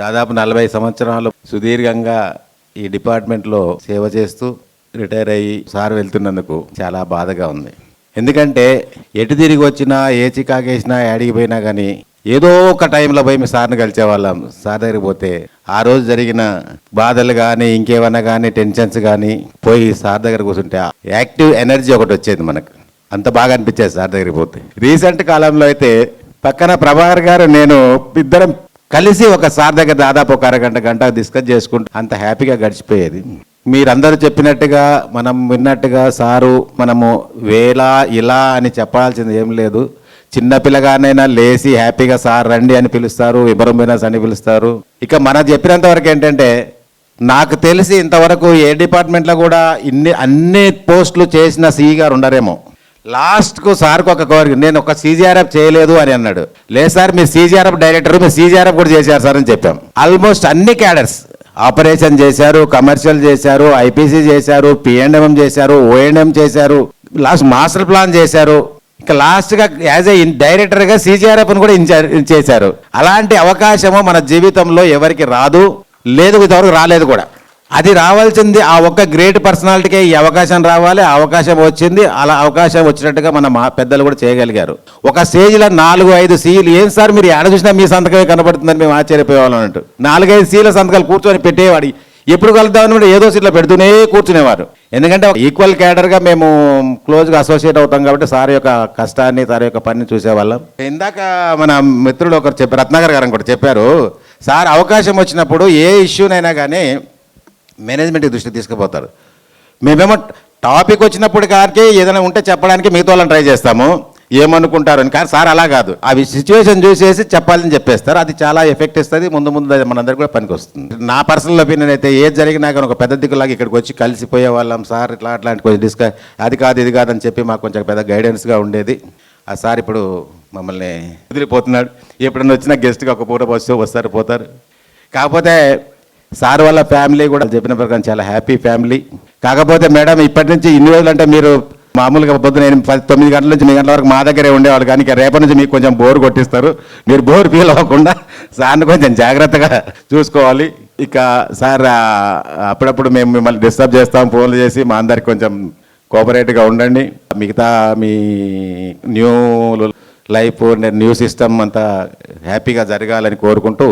దాదాపు నలభై సంవత్సరాలు సుదీర్ఘంగా ఈ డిపార్ట్మెంట్లో సేవ చేస్తూ రిటైర్ అయ్యి సార్ వెళ్తున్నందుకు చాలా బాధగా ఉంది. ఎందుకంటే ఎటు తిరిగి వచ్చినా ఏ చికాకేసినా యాడికి పోయినా కానీ ఏదో ఒక టైంలో పోయి మీ సార్ని కలిసేవాళ్ళం. సార్ దగ్గరికి పోతే ఆ రోజు జరిగిన బాధలు కానీ ఇంకేమన్నా కానీ టెన్షన్స్ కానీ పోయి సార్ దగ్గర కూర్చుంటే ఆ యాక్టివ్ ఎనర్జీ ఒకటి వచ్చేది మనకు. అంత బాగా అనిపించేది సార్ దగ్గరికి పోతే. రీసెంట్ కాలంలో అయితే పక్కన ప్రభాకర్ గారు నేను ఇద్దరం కలిసి ఒక సార్ దగ్గర దాదాపు ఒక అరగంట గంట డిస్కస్ చేసుకుంటూ అంత హ్యాపీగా గడిచిపోయేది. మీరందరూ చెప్పినట్టుగా మనం విన్నట్టుగా సారు మనము వేలా ఇలా అని చెప్పాల్సింది ఏం లేదు. చిన్నపిల్లగానైనా లేచి హ్యాపీగా సార్ రండి అని పిలుస్తారు ఇబ్రహీమినస్ అని పిలుస్తారు. ఇక మన చెప్పినంత వరకు ఏంటంటే నాకు తెలిసి ఇంతవరకు ఏ డిపార్ట్మెంట్లో కూడా ఇన్ని అన్ని పోస్టులు చేసిన సిఈ గారు ఉండరేమో. లాస్ట్కు సార్కు ఒక కోరిక నేను ఒక సీజీఆర్ఎఫ్ చేయలేదు అని అన్నాడు. లేదు సార్ మీరు సీజీఆర్ఎఫ్ డైరెక్టర్ మీరు సీజీఆర్ఎఫ్ కూడా చేశారు సార్ అని చెప్పాం. ఆల్మోస్ట్ అన్ని క్యాడర్స్ ఆపరేషన్ చేశారు కమర్షియల్ చేశారు ఐపీసీ చేశారు పిఎండ్ఎం చేశారు ఓఎండ్ఎం చేశారు లాస్ట్ మాస్టర్ ప్లాన్ చేశారు. ఇక లాస్ట్గా యాజ్ ఏ డైరెక్టర్గా సీజీఆర్ఎఫ్ను కూడా ఇన్ఛార్జ్ చేశారు. అలాంటి అవకాశము మన జీవితంలో ఎవరికి రాదు లేదు ఇంతవరకు రాలేదు కూడా. అది రావాల్సింది ఆ ఒక్క గ్రేట్ పర్సనాలిటీకే ఈ అవకాశం రావాలి అవకాశం వచ్చింది అలా అవకాశం వచ్చినట్టుగా మన మా పెద్దలు కూడా చేయగలిగారు. ఒక స్టేజ్లో నాలుగు ఐదు సీలు ఏం సార్ మీరు ఎక్కడ చూసినా మీ సంతకమే కనబడుతుందని మేము ఆశ్చర్యపోయేవాళ్ళం అన్నట్టు. నాలుగైదు సీల సంతకాలు కూర్చొని పెట్టేవాడు. ఎప్పుడు కలుద్దామని కూడా ఏదో సీట్లో పెడుతూనే కూర్చునేవారు. ఎందుకంటే ఈక్వల్ క్యాడర్గా మేము క్లోజ్గా అసోసియేట్ అవుతాం కాబట్టి సార్ యొక్క కష్టాన్ని సార్ యొక్క పనిని చూసేవాళ్ళం. ఇందాక మన మిత్రుడు ఒకరు చెప్పారు రత్నాకర్ గారు కూడా చెప్పారు సార్ అవకాశం వచ్చినప్పుడు ఏ ఇష్యూనైనా కానీ మేనేజ్మెంట్కి దృష్టికి తీసుకుపోతారు. మేమేమో టాపిక్ వచ్చినప్పుడు కానీ ఏదైనా ఉంటే చెప్పడానికి మిగతా వాళ్ళని ట్రై చేస్తాము. ఏమనుకుంటారు అని. కానీ సార్ అలా కాదు. అవి సిచ్యువేషన్ చూసేసి చెప్పాలని చెప్పేస్తారు. అది చాలా ఎఫెక్ట్ ఇస్తుంది. ముందు ముందు మనందరికి మనందరికీ కూడా పనికి వస్తుంది నా పర్సనల్ ఒపీనియన్ అయితే ఏది జరిగినా కానీ ఒక పెద్ద దిక్కులాగా ఇక్కడికి వచ్చి కలిసిపోయే వాళ్ళం సార్. ఇట్లా అట్లాంటి కొంచెం డిస్క అది కాదు ఇది కాదని చెప్పి మాకు కొంచెం పెద్ద గైడెన్స్గా ఉండేది. ఆ సార్ ఇప్పుడు మమ్మల్ని వదిలిపోతున్నాడు. ఎప్పుడన్నా వచ్చినా గెస్ట్గా ఒక పూట వస్తూ వస్తారు పోతారు. కాకపోతే సార్ వాళ్ళ ఫ్యామిలీ కూడా చెప్పిన ప్రకారం చాలా హ్యాపీ ఫ్యామిలీ. కాకపోతే మేడం ఇప్పటి నుంచి ఇన్ని రోజులు అంటే మీరు మామూలుగా పొద్దున పది తొమ్మిది గంటల నుంచి మీ గంటల వరకు మా దగ్గరే ఉండేవాళ్ళు. కానీ రేపటి నుంచి మీకు కొంచెం బోర్ కొట్టిస్తారు. మీరు బోర్ ఫీల్ అవ్వకుండా సార్ని కొంచెం జాగ్రత్తగా చూసుకోవాలి. ఇక సార్ అప్పుడప్పుడు మేము మిమ్మల్ని డిస్టర్బ్ చేస్తాం ఫోన్లు చేసి మా అందరికి కొంచెం కోఆపరేటివ్గా ఉండండి. మిగతా మీ న్యూ లైఫ్ న్యూ సిస్టమ్ అంతా హ్యాపీగా జరగాలని కోరుకుంటూ